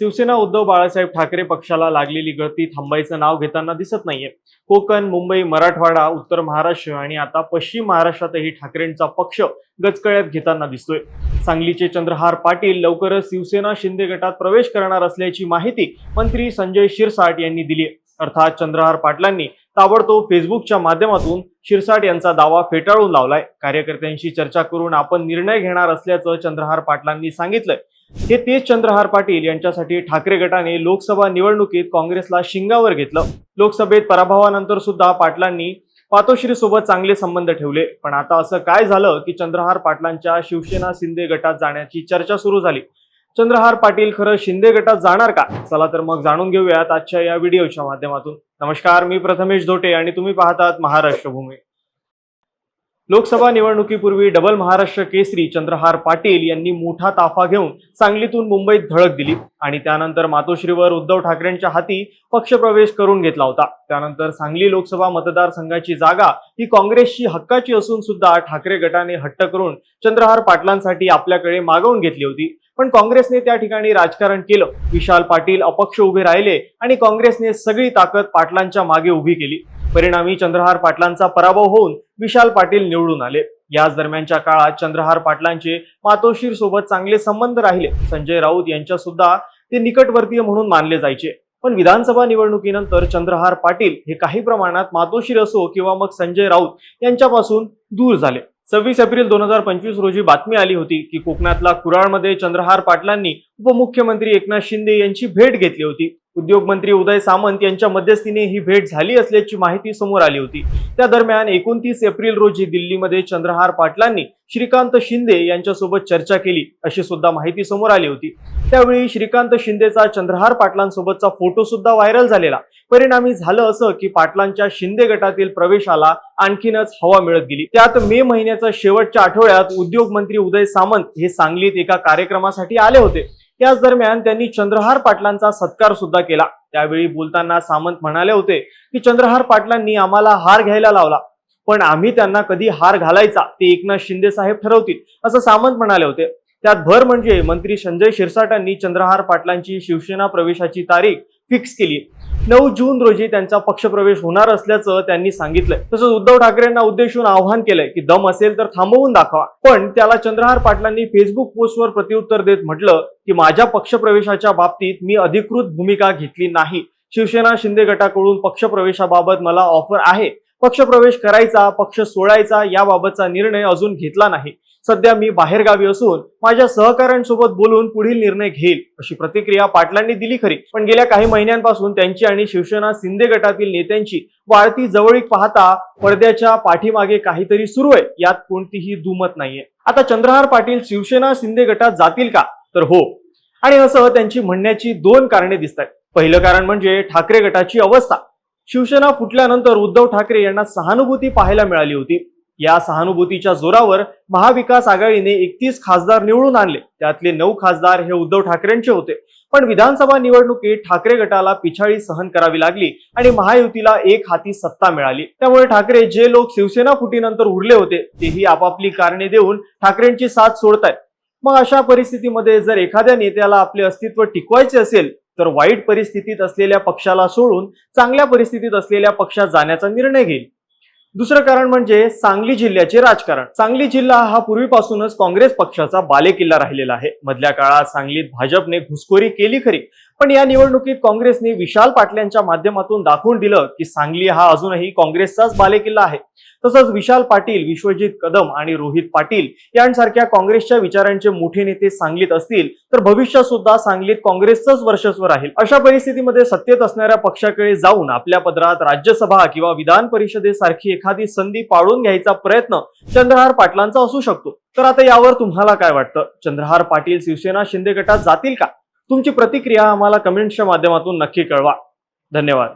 शिवसेना उद्धव बाळासाहेब ठाकरे पक्षाला लागलेली गळती थांबायचं नाव घेताना दिसत नाहीये कोकण मुंबई मराठवाडा उत्तर महाराष्ट्र आणि आता पश्चिम महाराष्ट्रातही ठाकरेंचा पक्ष गचकळ्यात घेताना दिसतोय सांगलीचे चंद्रहार पाटील लवकरच शिवसेना शिंदे गटात प्रवेश करणार असल्याची माहिती मंत्री संजय शिरसाट यांनी दिली आहे. अर्थात चंद्रहार पाटलांनी ताबडतोब फेसबुकच्या माध्यमातून शिरसाट यांचा दावा फेटाळून लावलाय. कार्यकर्त्यांशी चर्चा करून आपण निर्णय घेणार असल्याचं चंद्रहार पाटलांनी सांगितलंय. हे तेच चंद्रहार पाटील यांच्यासाठी ठाकरे गटाने लोकसभा निवडणुकीत काँग्रेसला शिंगावर घेतलं. लोकसभेत पराभवानंतर सुद्धा पाटलांनी पातोश्री सोबत चांगले संबंध ठेवले. पण आता असं काय झालं की चंद्रहार पाटलांच्या शिवसेना शिंदे गटात जाण्याची चर्चा सुरू झाली. चंद्रहार पाटील खरं शिंदे गटात जाणार का? चला तर मग जाणून घेऊयात आजच्या या व्हिडिओच्या माध्यमातून. नमस्कार मी प्रथमेश धोटे आणि तुम्ही पाहतात महाराष्ट्र भूमी लोकसभा निवडणुकीपूर्वी डबल महाराष्ट्र केसरी चंद्रहार पाटील यांनी मोठा ताफा घेऊन सांगलीतून मुंबईत धडक दिली आणि त्यानंतर मातोश्रीवर उद्धव ठाकरेंच्या हाती पक्षप्रवेश करून घेतला होता. त्यानंतर सांगली लोकसभा मतदारसंघाची जागा ही काँग्रेसची हक्काची असून सुद्धा ठाकरे गटाने हट्ट करून चंद्रहार पाटलांसाठी आपल्याकडे मागवून घेतली होती. पण काँग्रेसने त्या ठिकाणी राजकारण केलं. विशाल पाटील अपक्ष उभे राहिले आणि काँग्रेसने सगळी ताकद पाटलांच्या मागे उभी केली. परिणामी चंद्रहार पाटलांचा पराभव होऊन विशाल पाटील निवडून आले. याच दरम्यानच्या काळात चंद्रहार पाटलांचे मातोशीर सोबत चांगले संबंध राहिले. संजय राऊत यांच्या सुद्धा ते निकटवर्तीय म्हणून मानले जायचे. पण विधानसभा निवडणुकीनंतर चंद्रहार पाटील हे काही प्रमाणात मातोशीर असो किंवा मग संजय राऊत यांच्यापासून दूर झाले. सव्वीस एप्रिल दोन हजार पंचवीस रोजी बातमी आली होती की कोकणातला कुराळमध्ये चंद्रहार पाटलांनी उपमुख्यमंत्री एकनाथ शिंदे यांची भेट घेतली होती. उद्योगमंत्री उदय सामंत यांच्या मध्यस्थीने ही भेट झाली असल्याची माहिती समोर आली होती. त्या दरम्यान एकोणतीस एप्रिल रोजी दिल्लीमध्ये चंद्रहार पाटलांनी श्रीकांत शिंदे यांच्यासोबत चर्चा केली अशी सुद्धा माहिती समोर आली होती. त्यावेळी श्रीकांत शिंदेचा चंद्रहार पाटलांसोबतचा फोटो सुद्धा व्हायरल झालेला. परिणामी झालं असं की पाटलांच्या शिंदे गटातील प्रवेशाला आणखीनच हवा मिळत गेली. त्यात मे महिन्याच्या शेवटच्या आठवड्यात उद्योग मंत्री उदय सामंत हे सांगलीत एका कार्यक्रमासाठी आले होते. त्याच दरम्यान त्यांनी चंद्रहार पाटलांचा सत्कार सुद्धा केला. त्यावेळी बोलताना सामंत म्हणाले होते की चंद्रहार पाटलांनी आम्हाला हार घ्यायला लावला. पण आम्ही त्यांना कधी हार घालायचा ते एकनाथ शिंदे साहेब ठरवतील असं सामंत म्हणाले होते. त्यात भर म्हणजे मंत्री संजय शिरसाटांनी चंद्रहार पाटलांची शिवसेना प्रवेशाची तारीख फिक्स केली नऊ जून रोजी त्यांचा पक्षप्रवेश होणार असल्याचं त्यांनी सांगितलंय. तसंच उद्धव ठाकरेंना उद्देशून आवाहन केलंय की दम असेल तर थांबवून दाखवा. पण त्याला चंद्रहार पाटलांनी फेसबुक पोस्टवर प्रत्युत्तर देत म्हटलं की माझ्या पक्षप्रवेशाच्या बाबतीत मी अधिकृत भूमिका घेतली नाही. शिवसेना शिंदे गटाकडून पक्षप्रवेशाबाबत मला ऑफर आहे. पक्षप्रवेश करायचा पक्ष सोडायचा याबाबतचा निर्णय अजून घेतला नाही. सध्या मी बाहेरगावी असून माझ्या सहकाऱ्यांसोबत बोलून पुढील निर्णय घेईल अशी प्रतिक्रिया पाटलांनी दिली खरी. पण गेल्या काही महिन्यांपासून त्यांची आणि शिवसेना शिंदे गटातील नेत्यांची वाढती जवळीक पाहता पडद्याच्या पाठीमागे काहीतरी सुरू आहे यात कोणतीही दुमत नाहीये. आता चंद्रहार पाटील शिवसेना शिंदे गटात जातील का? तर हो. आणि असं त्यांची म्हणण्याची दोन कारणे दिसत आहेत पहिलं कारण म्हणजे ठाकरे गटाची अवस्था. शिवसेना फुटल्यानंतर उद्धव ठाकरे यांना सहानुभूती पाहायला मिळाली होती. या सहानुभूतीच्या जोरावर महाविकास आघाडीने एकतीस खासदार निवडून आणले. त्यातले नऊ खासदार हे उद्धव ठाकरेंचे होते. पण विधानसभा निवडणुकीत ठाकरे गटाला पिछाडी सहन करावी लागली आणि महायुतीला एक हाती सत्ता मिळाली. त्यामुळे ठाकरे जे लोक शिवसेना फुटीनंतर उरले होते तेही आपापली कारणे देऊन ठाकरेंची साथ सोडतायत. मग अशा परिस्थितीमध्ये जर एखाद्या नेत्याला आपले अस्तित्व टिकवायचे असेल तर वाईट परिस्थितीत असलेल्या पक्षाला सोडून चांगल्या परिस्थितीत असलेल्या पक्षात जाण्याचा निर्णय घेईल. दुसरं कारण म्हणजे सांगली जिल्ह्याचे राजकारण. सांगली जिल्हा हा पूर्वीपासूनच काँग्रेस पक्षाचा बालेकिल्ला राहिलेला आहे. मधल्या काळात सांगलीत भाजपने घुसखोरी केली खरी. पण या निवडणुकीत काँग्रेसने विशाल पाटलांच्या माध्यमातून दाखवून दिलं की सांगली हा अजूनही काँग्रेसचाच बालेकिल्ला आहे. तसंच विशाल पाटील विश्वजित कदम आणि रोहित पाटील यांसारख्या काँग्रेसच्या विचारांचे मोठे नेते सांगलीत असतील तर भविष्यात सुद्धा सांगलीत काँग्रेसचंच वर्चस्व राहील. अशा परिस्थितीमध्ये सत्तेत असणाऱ्या पक्षाकडे जाऊन आपल्या पदरात राज्यसभा किंवा विधान परिषदेसारखी एखादी संधी पाळून घ्यायचा प्रयत्न चंद्रहार पाटलांचा असू शकतो. तर आता यावर तुम्हाला काय वाटतं? चंद्रहार पाटील शिवसेना शिंदे गटात जातील का? तुमची प्रतिक्रिया आम्हाला कमेंट्सच्या माध्यमातून नक्की कळवा. धन्यवाद.